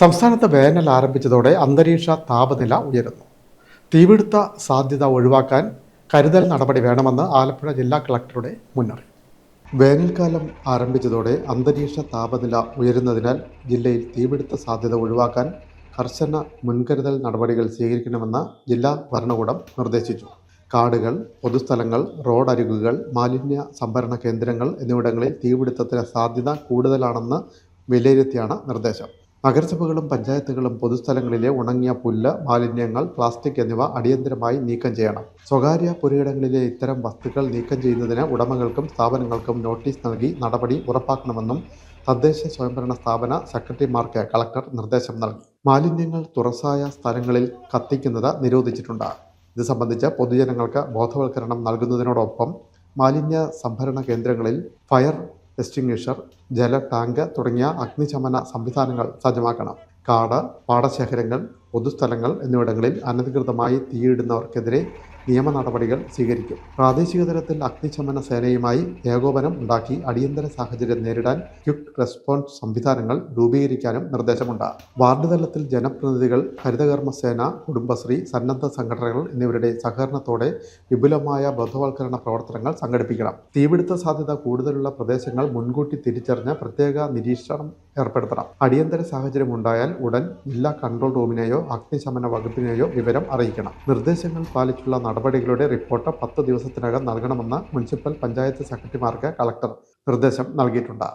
സംസ്ഥാനത്ത് വേനൽ ആരംഭിച്ചതോടെ അന്തരീക്ഷ താപനില ഉയരുന്നു. തീപിടുത്ത സാധ്യത ഒഴിവാക്കാൻ കരുതൽ നടപടി വേണമെന്ന് ആലപ്പുഴ ജില്ലാ കളക്ടറുടെ മുന്നറിയിപ്പ്. വേനൽക്കാലം ആരംഭിച്ചതോടെ അന്തരീക്ഷ താപനില ഉയരുന്നതിനാൽ ജില്ലയിൽ തീപിടുത്ത സാധ്യത ഒഴിവാക്കാൻ കർശന മുൻകരുതൽ നടപടികൾ സ്വീകരിക്കണമെന്ന് ജില്ലാ ഭരണകൂടം നിർദ്ദേശിച്ചു. കാടുകൾ പൊതുസ്ഥലങ്ങൾ റോഡരികുകൾ മാലിന്യ സംഭരണ കേന്ദ്രങ്ങൾ എന്നിവിടങ്ങളിൽ തീപിടുത്തത്തിന് സാധ്യത കൂടുതലാണെന്ന് വിലയിരുത്തിയാണ് നിർദ്ദേശം. നഗരസഭകളും പഞ്ചായത്തുകളും പൊതുസ്ഥലങ്ങളിലെ ഉണങ്ങിയ പുല്ല് മാലിന്യങ്ങൾ പ്ലാസ്റ്റിക് എന്നിവ അടിയന്തരമായി നീക്കം ചെയ്യണം. സ്വകാര്യ പുരയിടങ്ങളിലെ ഇത്തരം വസ്തുക്കൾ നീക്കം ചെയ്യുന്നതിന് ഉടമകൾക്കും സ്ഥാപനങ്ങൾക്കും നോട്ടീസ് നൽകി നടപടി ഉറപ്പാക്കണമെന്നും തദ്ദേശ സ്വയംഭരണ സ്ഥാപന സെക്രട്ടറിമാർക്ക് കളക്ടർ നിർദ്ദേശം നൽകി. മാലിന്യങ്ങൾ തുറസായ സ്ഥലങ്ങളിൽ കത്തിക്കുന്നത് നിരോധിച്ചിട്ടുണ്ട്. ഇത് സംബന്ധിച്ച് പൊതുജനങ്ങൾക്ക് ബോധവൽക്കരണം നൽകുന്നതിനോടൊപ്പം മാലിന്യ സംഭരണ കേന്ദ്രങ്ങളിൽ ഫയർ എക്സ്റ്റിങ്വിഷർ ജല ടാങ്ക് തുടങ്ങിയ അഗ്നിശമന സംവിധാനങ്ങൾ സജ്ജമാക്കണം. കാട് പാടശേഖരങ്ങൾ പൊതുസ്ഥലങ്ങൾ എന്നിവിടങ്ങളിൽ അനധികൃതമായി തീയിടുന്നവർക്കെതിരെ നിയമ നടപടികൾ സ്വീകരിക്കും. പ്രാദേശിക തലത്തിൽ അഗ്നിശമന സേനയുമായി ഏകോപനം ഉണ്ടാക്കി അടിയന്തര സാഹചര്യം നേരിടാൻ ക്വിക്ക് റെസ്പോൺസ് സംവിധാനങ്ങൾ രൂപീകരിക്കാനും നിർദ്ദേശമുണ്ട്. വാർഡ് തലത്തിൽ ജനപ്രതിനിധികൾ ഹരിതകർമ്മ സേന കുടുംബശ്രീ സന്നദ്ധ സംഘടനകൾ എന്നിവരുടെ സഹകരണത്തോടെ വിപുലമായ ബോധവൽക്കരണ പ്രവർത്തനങ്ങൾ സംഘടിപ്പിക്കണം. തീപിടുത്ത സാധ്യത കൂടുതലുള്ള പ്രദേശങ്ങൾ മുൻകൂട്ടി തിരിച്ചറിഞ്ഞ പ്രത്യേക നിരീക്ഷണം ഏർപ്പെടുത്തണം. അടിയന്തര സാഹചര്യം ഉണ്ടായാൽ ഉടൻ ജില്ലാ കൺട്രോൾ റൂമിനെയോ അഗ്നിശമന വകുപ്പിനെയോ വിവരം അറിയിക്കണം. നിർദ്ദേശങ്ങൾ പാലിച്ചുള്ള നടപടികളുടെ റിപ്പോർട്ട് പത്ത് ദിവസത്തിനകം നൽകണമെന്ന് മുനിസിപ്പൽ പഞ്ചായത്ത് സെക്രട്ടറിമാർക്ക് കളക്ടർ നിർദ്ദേശം നൽകിയിട്ടുണ്ട്.